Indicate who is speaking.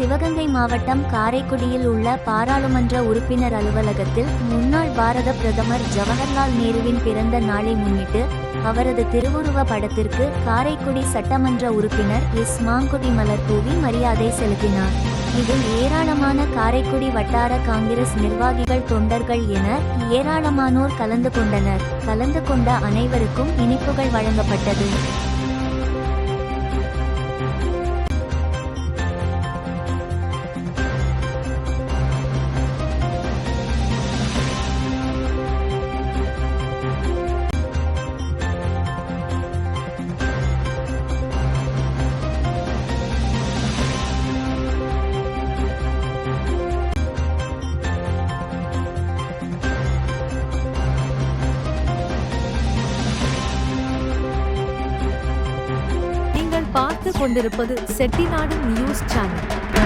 Speaker 1: சிவகங்கை மாவட்டம் காரைக்குடியில் உள்ள பாராளுமன்ற உறுப்பினர் அலுவலகத்தில் முன்னாள் பாரத பிரதமர் ஜவஹர்லால் நேருவின் பிறந்த நாளை முன்னிட்டு அவரது திருவுருவ படத்திற்கு காரைக்குடி சட்டமன்ற உறுப்பினர் எஸ். மாங்குடி மலர் தூவி மரியாதை செலுத்தினார். இதில் ஏராளமான காரைக்குடி வட்டார காங்கிரஸ் நிர்வாகிகள் தொண்டர்கள் என ஏராளமானோர் கலந்து கொண்டனர். கலந்து கொண்ட அனைவருக்கும் இனிப்புகள் வழங்கப்பட்டது.
Speaker 2: பார்த்து கொண்டிருப்பது செட்டிநாடு நியூஸ் சேனல்.